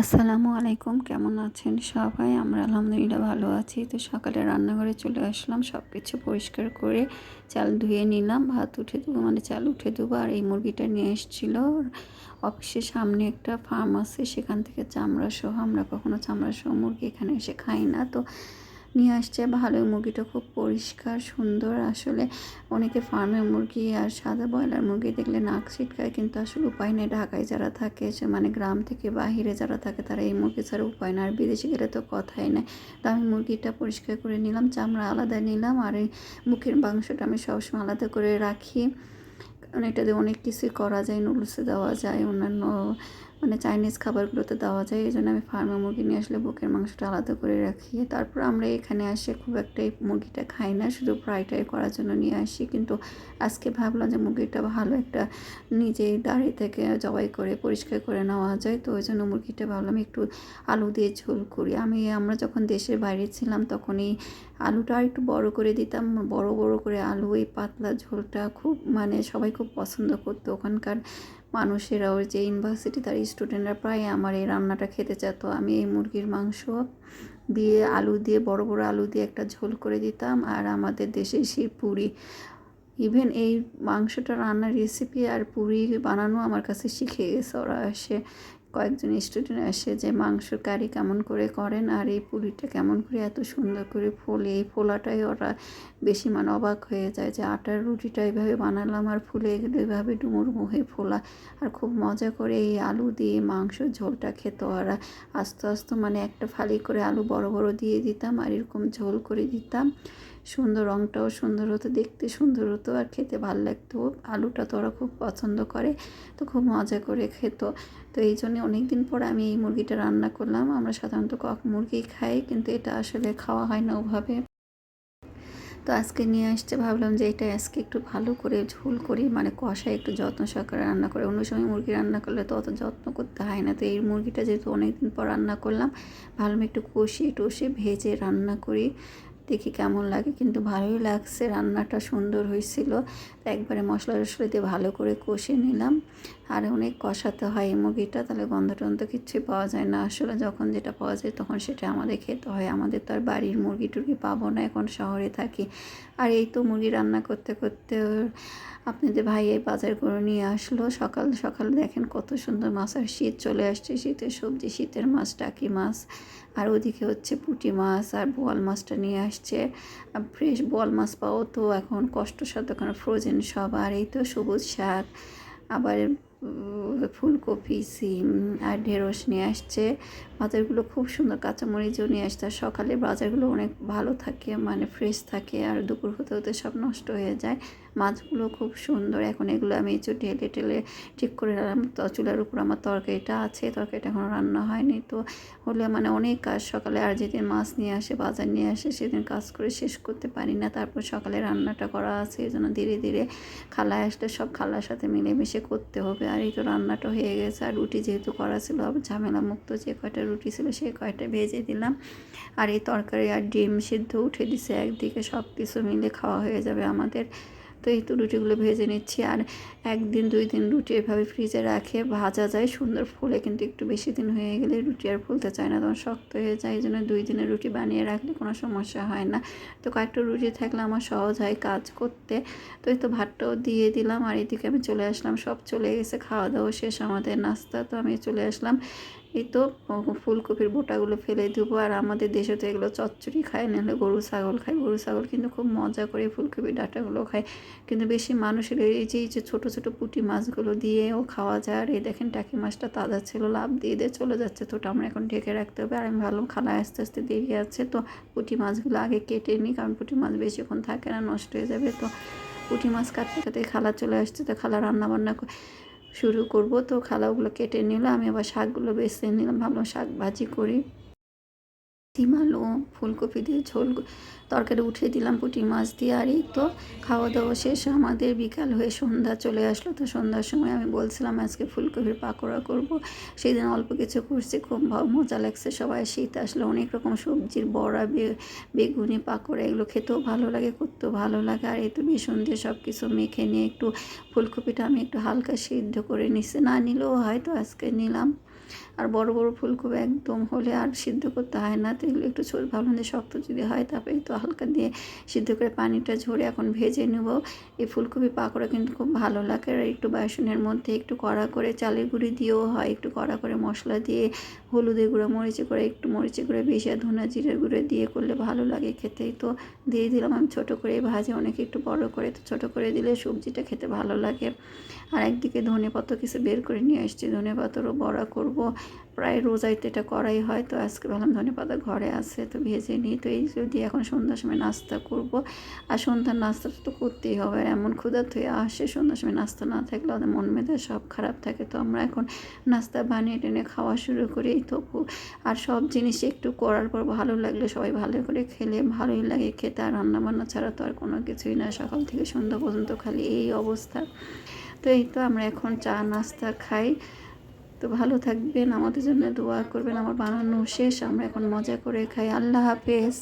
আসসালামু আলাইকুম, কেমন আছেন সবাই? আমরা আলহামদুলিল্লাহ ভালো আছি। তো সকালে রান্নাঘরে চলে আসলাম সব কিছু পরিষ্কার করে চাল ধুয়ে নিলাম। ভাত উঠে দেবো মানে চাল উঠে দেবো আর এই মুরগিটা নিয়ে এসেছিল। অফিসের সামনে একটা ফার্ম আছে, সেখান থেকে চামড়া সহ, আমরা কখনো চামড়া সহ মুরগি এখানে এসে খাই না। তো নিয়ে আসছে। ভালোই মুরগিটা খুব পরিষ্কার, সুন্দর। আসলে অনেকে ফার্মের মুরগি আর সাদা ব্রয়লার মুরগি দেখলে নাক ছিটকায়, কিন্তু আসলে উপায় নেই। ঢাকায় যারা থাকে, সে মানে গ্রাম থেকে বাহিরে যারা থাকে, তারা এই মুরগি ছাড়া উপায় না আর বিদেশে গেলে তো কথাই নেই। তো আমি মুরগিটা পরিষ্কার করে নিলাম, চামড়া আলাদা নিলাম, আর এই মুখের মাংসটা আমি সবসময় আলাদা করে রাখি। কারণ এটাতে অনেক কিছুই করা যায় নুডলসে দেওয়া যায়, অন্যান্য মানে চাইনিজ খাবারগুলোতে দেওয়া যায়, এই জন্য আমি ফার্মে মুরগি নিয়ে আসলে বুকের মাংসটা আলাদা করে রাখি। তারপর আমরা এখানে আসে খুব একটা এই মুরগিটা খাই না, শুধু ফ্রাই ফ্রাইটাই করার জন্য নিয়ে আসি। কিন্তু আজকে ভাবলাম যে মুরগিটা ভালো একটা নিজেই দাঁড়িয়ে থেকে জবাই করে, পরিষ্কার করে নেওয়া যায়। তো ওই জন্য মুরগিটা ভাবলাম একটু আলু দিয়ে ঝোল করি। আমি, আমরা যখন দেশের বাইরে ছিলাম তখন এই আলুটা আর একটু বড় করে দিতাম, বড় বড় করে আলু, এই পাতলা ঝোলটা খুব মানে সবাই খুব পছন্দ করতো। ওখানকার মানুষেরা ওই যে ইউনিভার্সিটি তার স্টুডেন্টরা প্রায় আমার এই রান্নাটা খেতে চাতো আমি এই মুরগির মাংস দিয়ে আলু দিয়ে, বড় বড় আলু দিয়ে একটা ঝোল করে দিতাম। আর আমাদের দেশে সেই পুরি ইভেন এই মাংসটা রান্নার রেসিপি আর পুরি বানানো আমার কাছে শিখে গেছে। ওরা এসে কয়েকজন স্টুডেন্ট আসে যে মাংসর কারি কেমন করে করেন আর এই পুরিটা কেমন করে এত সুন্দর করে ফোলে। এই ফোলাটাই ওরা বেশি মানে অবাক হয়ে যায় যে আটার রুটিটা এইভাবে বানালাম আর ফুলে এগুলো এভাবে ডুমুর মুহে ফোলা। আর খুব মজা করে এই আলু দিয়ে মাংস ঝোলটা খেত ওরা। আস্তে আস্তে মানে একটা ফালি করে আলু বড় বড় দিয়ে দিতাম আর এরকম ঝোল করে দিতাম। সুন্দর রঙটাও সুন্দর হতো, দেখতে সুন্দর হতো আর খেতে ভালো লাগতো। আলুটা তো ওরা খুব পছন্দ করে, তো খুব মজা করে খেত। তো এই জন্যে অনেক দিন পর আমি এই মুরগিটা রান্না করলাম। আমরা সাধারণত কক মুরগি খাই, কিন্তু এটা আসলে খাওয়া হয় না ওভাবে। তো আজকে নিয়ে আসছে, ভাবলাম যে এটা আজকে একটু ভালো করে ঝোল করি মানে কষায় একটু যত্ন সহকারে রান্না করে। অন্য সময় মুরগি রান্না করলে তো অত যত্ন করতে হয় না। তো এই মুরগিটা যেহেতু অনেক দিন পর রান্না করলাম ভালো একটু কষিয়ে টষে ভেজে রান্না করি। দেখি কেমন লাগে, কিন্তু ভালোই লাগছে। রান্নাটা সুন্দর হয়েছিল। একবারে মশলা টশলা দিয়ে ভালো করে কষে নিলাম। আর অনেক কষাতে হয় এই মুরগিটা, তাহলে গন্ধ টন্ধ কিচ্ছুই পাওয়া যায় না। আসলে যখন যেটা পাওয়া যায়, তখন সেটা আমাদের খেতে হয়। আমাদের তো আর বাড়ির মুরগি টুরগি পাবো না, এখন শহরে থাকি। আর এই তো মুরগি রান্না করতে করতে আপনাদের ভাই এই বাজার করে নিয়ে আসলো। সকাল সকাল দেখেন কত সুন্দর মাছ আর শীত চলে আসছে। শীতের সবজি, শীতের মাছ, টাকি মাছ, আর ওদিকে হচ্ছে পুঁটি মাছ আর বোয়াল মাছটা নিয়ে আসছে। ফ্রেশ বোয়াল মাছ পাও তো এখন কষ্টসাধ্য, কারণ ফ্রোজেন সব, আর এই তো সবুজ শাক, আবার ফুলকপি, সিম, আর ঢেঁড়স নিয়ে আসছে। বাজারগুলো খুব সুন্দর কাঁচামরিচও নিয়ে আসতে সকালে বাজারগুলো অনেক ভালো থাকে মানে ফ্রেশ থাকে আর দুপুর হতে হতে সব নষ্ট হয়ে যায়। মাছগুলো খুব সুন্দর। এখন এগুলো আমি একটু ঢেলে টেলে ঠিক করে রাখলাম তো চুলার উপর আমার তরকারিটা আছে, তরকারিটা এখনও রান্না হয়নি। তো হলে মানে অনেক কাজ, সকালে আর যেদিন মাছ নিয়ে আসে, বাজার নিয়ে আসে, সেদিন কাজ করে শেষ করতে পারি না। তারপর সকালে রান্নাটা করা আছে, এই জন্য ধীরে ধীরে খালায় আসলে সব খালার সাথে মিলেমিশে করতে হবে। আর এই তো রান্নাটা হয়ে গেছে। আর রুটি যেহেতু করা ছিল ঝামেলা মুক্ত যে কয়টা রুটি ছিল সে কয়টা ভেজে দিলাম। আর এই তরকারি আর ডিম সিদ্ধ উঠে দিছে, একদিকে সব কিছু মিলে খাওয়া হয়ে যাবে আমাদের। তো এই তো রুটিগুলো ভেজে নিচ্ছি। আর একদিন, দুই দিন রুটি এভাবে ফ্রিজে রাখে, ভাজা যায় সুন্দর ফুলে, কিন্তু একটু বেশি দিন হয়ে গেলে রুটি আর ফুলতে চায় না। তখন শক্ত হয়ে যায়, এই জন্য দুই দিনের রুটি বানিয়ে রাখলে কোনো সমস্যা হয় না। তো কয়েকটা রুটি থাকলে আমার সহজ হয় কাজ করতে। তো এই তো ভাতটাও দিয়ে দিলাম। আর এদিকে আমি চলে আসলাম, সব চলে গেছে, খাওয়া দাওয়া শেষ, আমাদের নাস্তা। তো আমি চলে আসলাম। এই তো ফুলকপির বোটাগুলো ফেলে দেবো। আর আমাদের দেশে তো এগুলো চচ্চড়ি খায়, নাহলে গরু ছাগল খায়। গরু ছাগল কিন্তু খুব মজা করে ফুলকপির ডাটাগুলো খায়। কিন্তু বেশি মানুষের এই যে এই যে ছোটো ছোটো পুঁটি মাছগুলো দিয়েও খাওয়া যায়। আর এই দেখেন টাকি মাছটা তাজা ছিল লাভ দিয়ে দিয়ে চলে যাচ্ছে। তো আমরা এখন ঢেকে রাখতে হবে। আর আমি ভালো খালা আস্তে আস্তে দেরি আছে, তো পুঁটি মাছগুলো আগে কেটে নিই। কারণ পুঁটি মাছ বেশিক্ষণ থাকে না, নষ্ট হয়ে যাবে। তো পুঁটি মাছ কাটতে কাটতে খালা চলে আসছে। তো খালা রান্না বান্না শুরু করব। তো খালাগুলো কেটে নিলাম আমি আবার শাকগুলো বেছে নিলাম, ভাবলাম শাক ভাজি করি। সিম আলু ফুলকপি দিয়ে ঝোল তরকারি উঠিয়ে দিলাম পুঁটি মাছ দিয়ে। আর এই তো খাওয়া দাওয়া শেষ, আমাদের বিকাল হয়ে সন্ধ্যা চলে আসলো। তো সন্ধ্যার সময় আমি বলছিলাম, আজকে ফুলকপির পাকোড়া করব। সেই দিন অল্প কিছু করছি, খুব মজা লাগছে। সবাই শীত আসলে অনেক রকম সবজির বড়া বেগুনি, পাকোড়া, এগুলো খেতেও ভালো লাগে, করতেও ভালো লাগে। আর এই তো বেসন দিয়ে সব কিছু মেখে নিয়ে একটু ফুলকপিটা আমি একটু হালকা সিদ্ধ করে নিচ্ছি না নিলেও হয়তো আজকে নিলাম। আর বড় বড় ফুলকপি একদম হলে আর সিদ্ধ করতে হয় না। তো এগুলো একটু ভাবলাম যে শক্ত যদি হয়, তারপরে তো হালকা দিয়ে সিদ্ধ করে পানিটা ঝরে এখন ভেজে নেব। এই ফুলকপি পাকোড়া কিন্তু খুব ভালো লাগে। আর একটু বাসনের মধ্যে একটু কড়া করে চালের গুঁড়ি দিয়েও হয়। একটু কড়া করে মশলা দিয়ে হলুদের গুঁড়ো মরিচে করে একটু মরিচে করে বেশি আর ধনা জিরের গুঁড়ো দিয়ে করলে ভালো লাগে খেতেই তো দিয়ে দিলাম আমি ছোটো করে ভাজে অনেকে একটু বড় করে। তো ছোটো করে দিলে সবজিটা খেতে ভালো লাগে। আর একদিকে ধনে পাতা কিছু বের করে নিয়ে আসছি। ধনে পাতারও বড়া করব। প্রায় রোজাইতে এটা করাই হয়, তো আজকে ভাবলাম ধনে পাতা ঘরে আছে, তো ভেজে নিই। তো এই যদি এখন সন্ধ্যার সময় নাস্তা করব। আর সন্ধ্যার নাস্তাটা তো করতেই হবে আর এমন ক্ষুধার্ত হয়ে আসে সন্ধ্যার সময় নাস্তা না থাকলে ওদের মন মেধা সব খারাপ থাকে। তো আমরা এখন নাস্তা বানিয়ে টেনে খাওয়া শুরু করি তো আর সব জিনিস একটু করার পর ভালো লাগলে সবাই ভালো করে খেলে, ভালোই লাগে খেতে। আর রান্না বান্না ছাড়া তো আর কোনো কিছুই না, সকাল থেকে সন্ধ্যা পর্যন্ত খালি এই অবস্থা। তো এই তো আমরা এখন চা নাস্তা খাই। তো ভালো থাকবেন, আমাদের জন্য দোয়া করবেন, আমার বানানো শেষ, আমরা এখন মজা করে খাই। আল্লাহ হাফেজ।